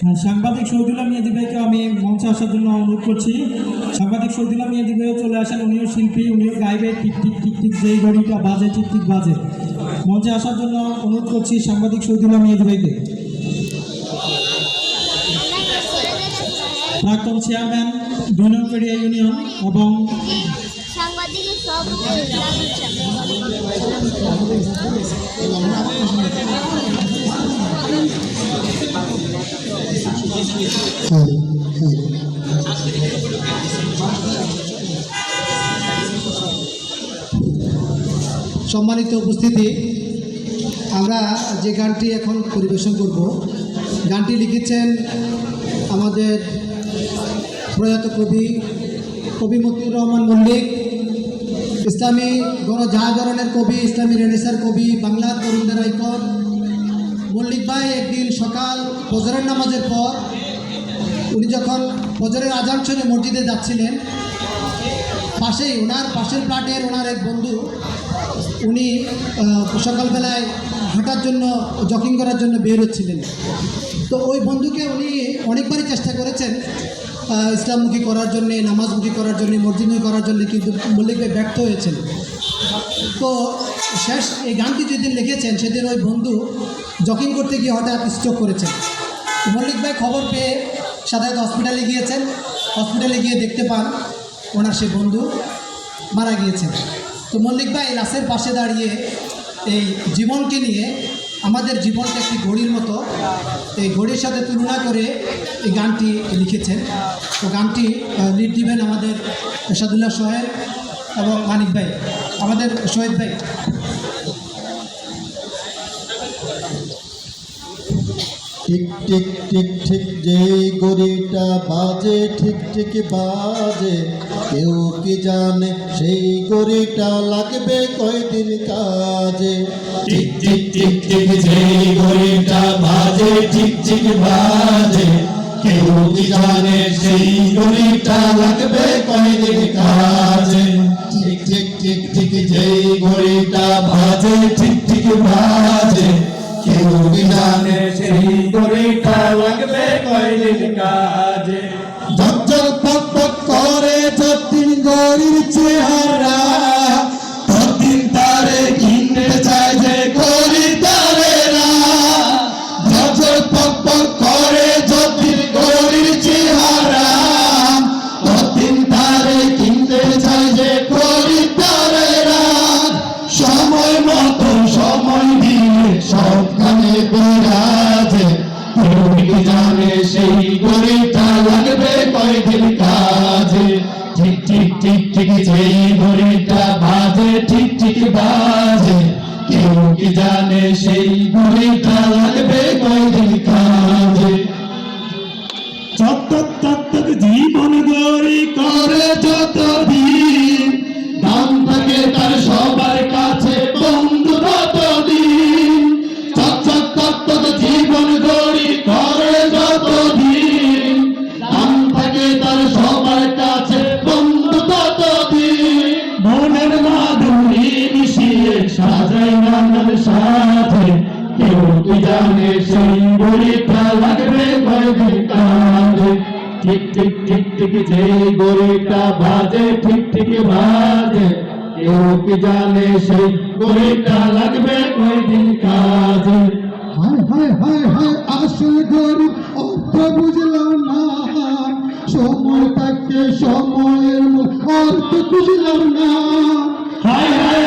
হ্যাঁ, সাংবাদিক শহীদুল্লাহ মিয়াদি ভাইকে আমি মঞ্চে আসার জন্য অনুরোধ করছি। সাংবাদিক শহীদুল্লাহ মিয়াদি ভাইও চলে আসেন উনিও শিল্পী উনিও গাইবে টিক টিক টিক টিক যেই ঘড়িটা বাজে ঠিক ঠিক বাজে। মঞ্চে আসার জন্য অনুরোধ করছি সাংবাদিক শহীদুল্লাহ মিয়াদি ভাইকে। প্রাক্তন চেয়ারম্যান দুই নং পেরিয়া ইউনিয়ন এবং সাংবাদিকের সব সম্মানিত উপস্থিতি, আমরা যে গানটি এখন পরিবেশন করব, গানটি লিখেছেন আমাদের প্রয়াত কবি কবি মতিউর রহমান মল্লিক, ইসলামী গণ গণজাগরণের কবি, ইসলামী রেনেসার কবি, বাংলার তরুণদের আইকন মল্লিক ভাই একদিন সকাল ফজরের নামাজের পর উনি যখন ফজরের আজান শুনে মসজিদে যাচ্ছিলেন, পাশেই, ওনার পাশের ফ্ল্যাটের ওনার এক বন্ধু, উনি সকালবেলায় হাঁটার জন্য জকিং করার জন্য বের হচ্ছিলেন। তো ওই বন্ধুকে উনি অনেকবারই চেষ্টা করেছেন ইসলামমুখী করার জন্যে, নামাজমুখী করার জন্যে, মসজিদমুখী করার জন্যে, কিন্তু মল্লিক ভাই ব্যর্থ হয়েছেন। তো শেষ এই গানটি যেদিন লিখেছেন, সেদিন ওই বন্ধু জকিং করতে গিয়ে হঠাৎ স্ট্রোক করেছেন। মল্লিক ভাই খবর পেয়ে সাথে হসপিটালে গিয়েছেন। হসপিটালে গিয়ে দেখতে পান ওনার সে বন্ধু মারা গিয়েছেন। তো মল্লিক ভাই লাশের পাশে দাঁড়িয়ে এই জীবনকে নিয়ে, আমাদের জীবনটা একটি ঘড়ির মতো, এই ঘড়ির সাথে তুলনা করে এই গানটি লিখেছেন। তো গানটি লিড দিবেন আমাদের এরশাদুল্লাহ সোহেল এবং মানিক ভাই, আমাদের শহীদ ভাই। টিক টিক টিক ঠিক যেই গড়িটা বাজে, ঠিক ঠিক বাজে। কেউ কি জানে সেই গড়িটা লাগবে কয়দিন কাজে? ঠিক ঠিক ঠিক ঠিক যেই ঘড়িটা বাজে, ঠিক ঠিক বাজে। কেউ কি জানে সেই ঘড়িটা লাগবে কয়দিন কাজে? ঠিক ঠিক ঠিক ঠিক যেই ঘড়িটা বাজে, ঠিক ঠিক বাজে। কেউ জানে সেই ঘড়িটা লাগবে কয়দিন কাজে পক করে যতীন গড়ির চেহারা। লাগবে কাজে। ঠিক ঠিক ঠিক ঠিক যেই ঘড়িটা বাজে, ঠিক ঠিক বাজে। কেউ কি জানে সেই ঘড়িটা লাগবে কয়দিন কাজে? চত্বর চত্বর জীবন গড়ি করে যত দিন সাথে কেউ কি জানে সেই লাগবে কয়দিন ঠিক ঠিক ঠিক ঠিক যে গড়িটা বাজে ঠিক ঠিক বাজে। কেউ কি জানে সেই গড়িটা লাগবে কয়দিন কাজে হায় হায় হায় হায় আসল গরিব অর্থ বুঝলাম না। সময় থাকে সময়ের অর্থ বুঝলাম না। হায় হায়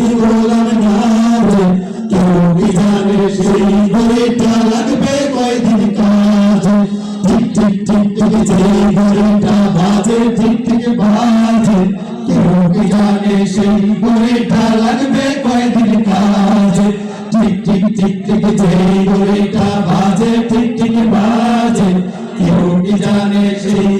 জীবন ভাবে তোর বিধানে সেই গড়িটা লাগবে কয়দিন কাজ ঠিক ঠিক ঠিক ঠিক সেই গড়িটা বাজে ঠিক ঠিক বাজে তোর বিধানে সেই গড়িটা লাগবে কয়দিন কাজ সেই